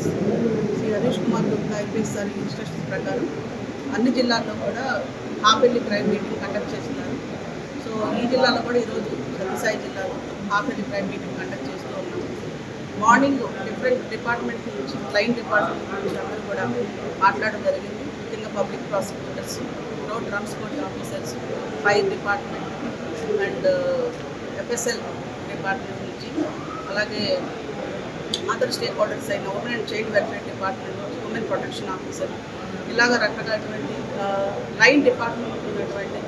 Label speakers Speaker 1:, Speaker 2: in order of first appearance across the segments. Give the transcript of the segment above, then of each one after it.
Speaker 1: IPS Shri Harish Kumar Gupta IPS sir instructions ప్రకారం అన్ని జిల్లాల్లో కూడా half yearly crime meeting conduct చేస్తున్నారు. సో ఈ జిల్లాలో కూడా ఈరోజు సత్యసాయి జిల్లాలో హాఫెల్లి క్రైమ్ మీటింగ్ కండక్ట్ చేస్తూ ఉన్నాం. మార్నింగ్ డిఫరెంట్ డిపార్ట్మెంట్ నుంచి క్లైంట్ డిపార్ట్మెంట్ నుంచి అందరూ కూడా మాట్లాడడం జరిగింది. ముఖ్యంగా public prosecutors road transport officers fire department and FSL department నుంచి అలాగే అదర్ స్టేక్ హోల్డర్స్ అయిన women and child welfare department నుంచి ఉమెన్ ప్రొటెక్షన్ ఆఫీసర్ ఇలాగ రకరకాలటువంటి లైన్ డిపార్ట్మెంట్ ఉన్నటువంటి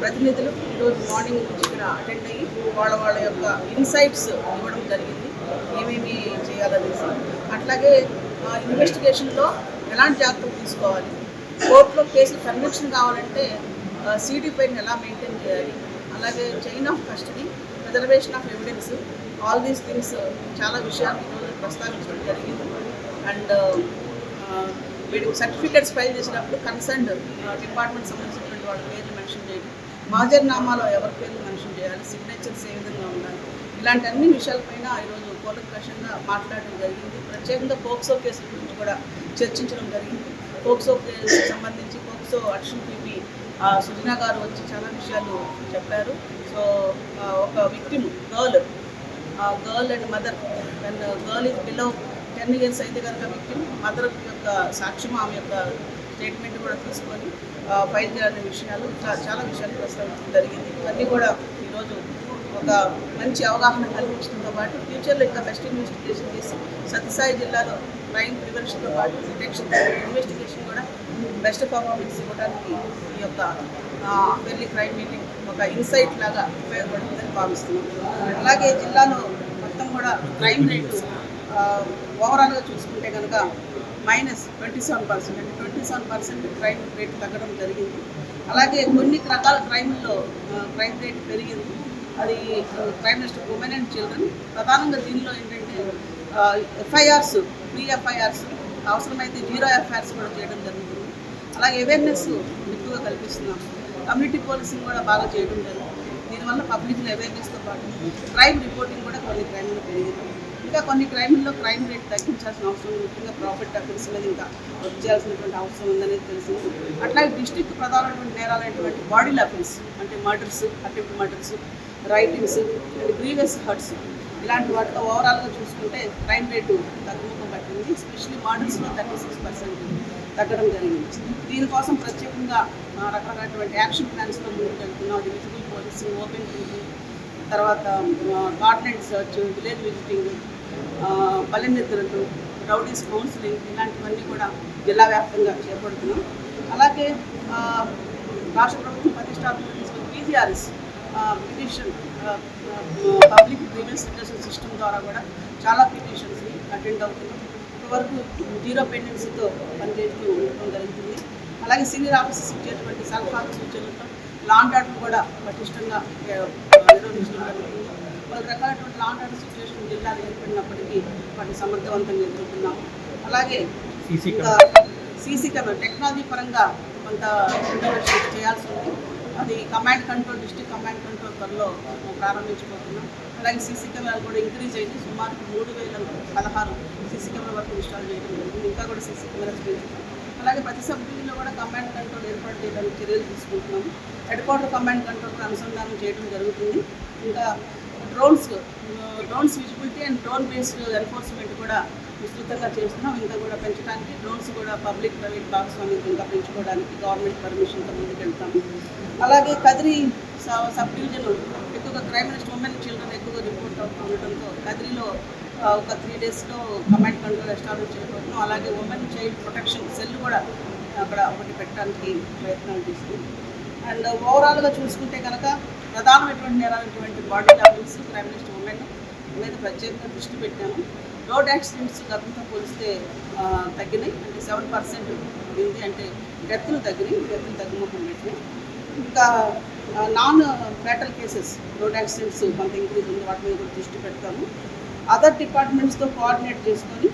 Speaker 1: ప్రతినిధులు ఈరోజు మార్నింగ్ నుంచి ఇక్కడ అటెండ్ అయ్యి వాళ్ళ వాళ్ళ యొక్క ఇన్సైట్స్ ఇవ్వడం జరిగింది. ఏమేమి చేయాలనేసి. అట్లాగే ఇన్వెస్టిగేషన్లో ఎలాంటి జాగ్రత్తలు తీసుకోవాలి. కోర్టులో కేసులు కన్విక్షన్ కావాలంటే సీడీ పైన ఎలా మెయింటైన్ చేయాలి? అలాగే chain of custody preservation of evidence all these things చాలా విషయాలు ప్రస్తావించడం జరిగింది. అండ్ వీడికి సర్టిఫికేట్స్ ఫైల్ చేసినప్పుడు కన్సర్న్ డిపార్ట్మెంట్ సంబంధించినటువంటి వాళ్ళ పేర్లు మెన్షన్ చేయాలి మాజర్నామాలో ఎవరి పేర్లు మెన్షన్ చేయాలి సిగ్నేచర్స్ ఏ విధంగా ఉండాలి ఇలాంటి అన్ని విషయాలపైన ఈరోజు కూలంకషంగా మాట్లాడడం జరిగింది. ప్రత్యేకంగా పోక్సో కేసుల గురించి కూడా చర్చించడం జరిగింది. పోక్సో కేసు సంబంధించి POCSO addition PP Sujana garu వచ్చి చాలా విషయాలు చెప్పారు. సో ఒక victim girl. Girl and mother. And girl is below ten years అయితే కనుక విక్టిమ్. మదర్ యొక్క సాక్ష్యం ఆమె యొక్క స్టేట్మెంట్ కూడా తీసుకొని ఫైల్ చేయాలనే విషయాలు చా- చాలా విషయాలు ప్రస్తావించడం జరిగింది. ఇవన్నీ కూడా ఈరోజు ఒక మంచి అవగాహన కల్పించడంతో పాటు ఫ్యూచర్లో ఇంకా బెస్ట్ ఇన్వెస్టిగేషన్ చేసి సత్యసాయి జిల్లాలో క్రైమ్ ప్రివెన్షన్తో పాటు డిటెక్షన్ ఇన్వెస్టిగేషన్ కూడా బెస్ట్ పర్ఫార్మెన్స్ ఇవ్వడానికి ఈ యొక్క వెళ్ళి క్రైమ్ మీటింగ్ ఒక ఇన్సైట్ లాగా ఉపయోగపడుతుందని భావిస్తున్నాం. అలాగే జిల్లాలో మొత్తం కూడా క్రైమ్ రేటు ఓవరాల్గా చూసుకుంటే కనుక మైనస్ ట్వంటీ సెవెన్ పర్సెంట్ అంటే twenty seven percent crime rate తగ్గడం జరిగింది. అలాగే కొన్ని రకాల క్రైమ్లో క్రైమ్ రేట్ పెరిగింది. అది crime next women and children. ప్రధానంగా దీనిలో ఏంటంటే ఎఫ్ఐఆర్స్ ప్రీ ఎఫ్ఐఆర్స్ అవసరమైతే జీరో ఎఫ్ఐఆర్స్ కూడా చేయడం జరుగుతుంది. అలాగే అవేర్నెస్ ఎక్కువగా కల్పిస్తున్నాం. కమ్యూనిటీ పోలీసింగ్ కూడా బాగా చేయడం జరుగుతుంది దీనివల్ల పబ్లిక్లో అవేర్నెస్తో పాటు క్రైమ్ రిపోర్టింగ్ కూడా కొన్ని క్రైమ్లో పెరిగింది. ఇంకా కొన్ని క్రైమ్లో క్రైమ్ రేట్ తగ్గించాల్సిన అవసరం ముఖ్యంగా ప్రాఫిట్ అఫెన్స్ మీద ఇంకా వర్క్ చేయాల్సినటువంటి అవసరం ఉందనేది తెలిసింది. అట్లాగే డిస్ట్రిక్ట్ ప్రధానమైనటువంటి నేరాలైనటువంటి బాడీ అఫెన్స్ అంటే murders attempt murders riotings and grievous hurts ఇలాంటి వాటితో ఓవరాల్గా చూసుకుంటే క్రైమ్ రేటు తగ్గు పట్టింది ఎస్పెషల్లీ థర్టీ సిక్స్ పర్సెంట్ తగ్గడం జరిగింది. దీనికోసం ప్రత్యేకంగా ఆ, రకరకాలటువంటి యాక్షన్ ప్లాన్స్లో ముందుకు వెళ్తున్నాం. అది పోలీసింగ్ ఓపెన్ తర్వాత గార్డెన్ సర్చ్ విలేజ్ విజిటింగ్ బలెన్నెత్తరలు రౌడీస్ కౌన్సిలింగ్ ఇలాంటివన్నీ కూడా జిల్లా వ్యాప్తంగా చేపడుతున్నాం. అలాగే రాష్ట్ర ప్రభుత్వం ప్రతిష్టాత్మక తీసుకున్న PGRS petition public grievance redressal system ద్వారా కూడా చాలా పిటిషన్స్ని అటెండ్ అవుతున్నాం. ఇప్పటివరకు జీరో పెండెన్సీతో పనిచేస్తూ ఉండటం జరుగుతుంది అలాగే సీనియర్ ఆఫీసర్స్ ఇచ్చేటువంటి సలహా సూచనలతో లాండ్ ఆర్డర్ కూడా పటిష్టంగా నిర్వహించడం జరుగుతుంది పలు రకాలైనటువంటి లాండ్ ఆర్డర్ సిచ్యువేషన్ జిల్లాలో ఏర్పడినప్పటికీ వాటిని సమర్థవంతంగా ఎదుర్కొన్నాం అలాగే సీసీ కెమెరా. టెక్నాలజీ పరంగా కొంత చేయాల్సి ఉంది. అది command control district command control త్వరలో ప్రారంభించబోతున్నాం. అలాగే సీసీ కెమెరాలు కూడా ఇంక్రీజ్ అయింది సుమారు మూడు వేల పదహారు సీసీ కెమెరా వరకు ఇన్స్టాల్ చేయడం జరిగింది. ఇంకా కూడా సీసీ కెమెరాస్ పెంచుతాం. అలాగే ప్రతి సబ్ డివిజన్లో కూడా కమాండ్ కంట్రోల్ ఏర్పాటు చేయడానికి చర్యలు తీసుకుంటున్నాము. హెడ్ క్వార్టర్ కమాండ్ కంట్రోల్ అనుసంధానం చేయడం జరుగుతుంది. ఇంకా drones drones visibility and drone based enforcement కూడా విస్తృతంగా చేస్తున్నాం. ఇంకా కూడా పెంచడానికి డ్రోన్స్ కూడా పబ్లిక్ ప్రైవేట్ భాగస్వామ్యం ఇంకా పెంచుకోవడానికి గవర్నమెంట్ పర్మిషన్తో ముందుకెళ్తాము. అలాగే కదిరి స- సబ్ డివిజన్ ఒక క్రైమ్ నెక్స్ట్ ఉమెన్ చిల్డ్రన్ ఎక్కువగా రిపోర్ట్ అవుతూ ఉండటంతో కదిరిలో ఒక త్రీ డేస్లో కమాండ్ కంట్రోల్ ఎస్టాబ్లిష్ చేయబోతున్నాం అలాగే ఉమెన్ చైల్డ్ ప్రొటెక్షన్ సెల్ కూడా అక్కడ ఒకటి పెట్టడానికి ప్రయత్నాలు చేస్తుంది. అండ్ ఓవరాల్గా చూసుకుంటే కనుక ప్రధానమైనటువంటి నేరాలైనటువంటి బాడీ డాక్టర్స్ క్రైమ్ నెక్స్ట్ ఉమెన్ మీద ప్రత్యేకంగా దృష్టి పెట్టాము. రోడ్ యాక్సిడెంట్స్ గతంతో పోలిస్తే తగ్గినాయి. అంటే సెవెన్ పర్సెంట్ ఉంది అంటే డెత్లు తగ్గినాయి. డెత్లు తగ్గుముఖం పెట్టినాయి ఇంకా non fatal cases road accidents కొంత ఇంక్రీజ్ ఉంది వాటి మీద కూడా దృష్టి పెడతాము. అదర్ డిపార్ట్మెంట్స్తో కోఆర్డినేట్ చేసుకొని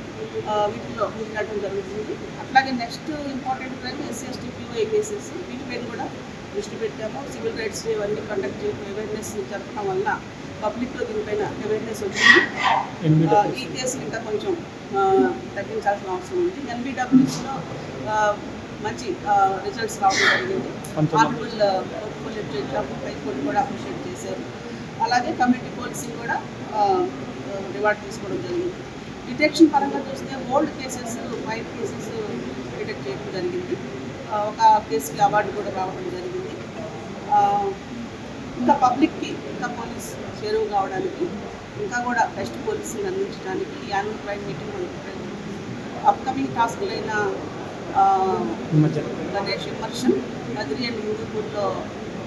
Speaker 1: వీటిలో ముందుకెళ్ళడం జరుగుతుంది. అట్లాగే next important crime SC ST POA cases వీటిపైన కూడా దృష్టి పెట్టాము. సివిల్ రైట్స్ ఇవన్నీ కండక్ట్ చేయడం అవేర్నెస్ జరపడం వల్ల పబ్లిక్లో దీనిపైన అవేర్నెస్ వచ్చింది. ఈ కేసులు ఇంకా కొంచెం తగ్గించాల్సిన అవసరం ఉంది. ఎన్బిడబ్ల్యూస్లో మంచి రిజల్ట్స్ రావడం జరిగింది. Article portfolio judge high court కూడా అప్రిషియేట్ చేశారు. అలాగే కమిటీ పోలీసింగ్ కూడా రివార్డ్ తీసుకోవడం జరిగింది. డిటెక్షన్ పరంగా చూస్తే old cases five cases detect చేయడం జరిగింది. ఒక కేసుకి అవార్డు కూడా రావడం జరిగింది. ఇంకా పబ్లిక్కి ఇంకా పోలీస్ చేరువు కావడానికి ఇంకా కూడా బెస్ట్ పోలీసింగ్ అందించడానికి ఈ యాన్యువల్ క్రైమ్ మీటింగ్ అప్కమింగ్ టాస్క్లైన గణేష్ కదిరి అండ్ హిందూపూర్లో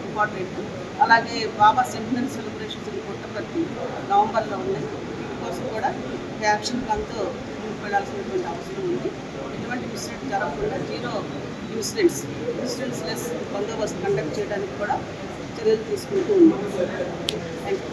Speaker 1: ఇంపార్టెంట్. అలాగే Baba centennial celebrations in Puttaparthi నవంబర్లో ఉన్నాయి. వీటి కోసం కూడా యాక్షన్ ప్లాన్తో ముందుకు వెళ్ళాల్సినటువంటి అవసరం ఉంది. ఎటువంటి ఇన్సిడెంట్ జరగకుండా జీరో ఇన్సిడెంట్స్ ఇన్సిడెంట్స్ లెస్ బందోబస్తు కండక్ట్ చేయడానికి కూడా చర్యలు తీసుకుంటూ ఉన్నాం. Thank you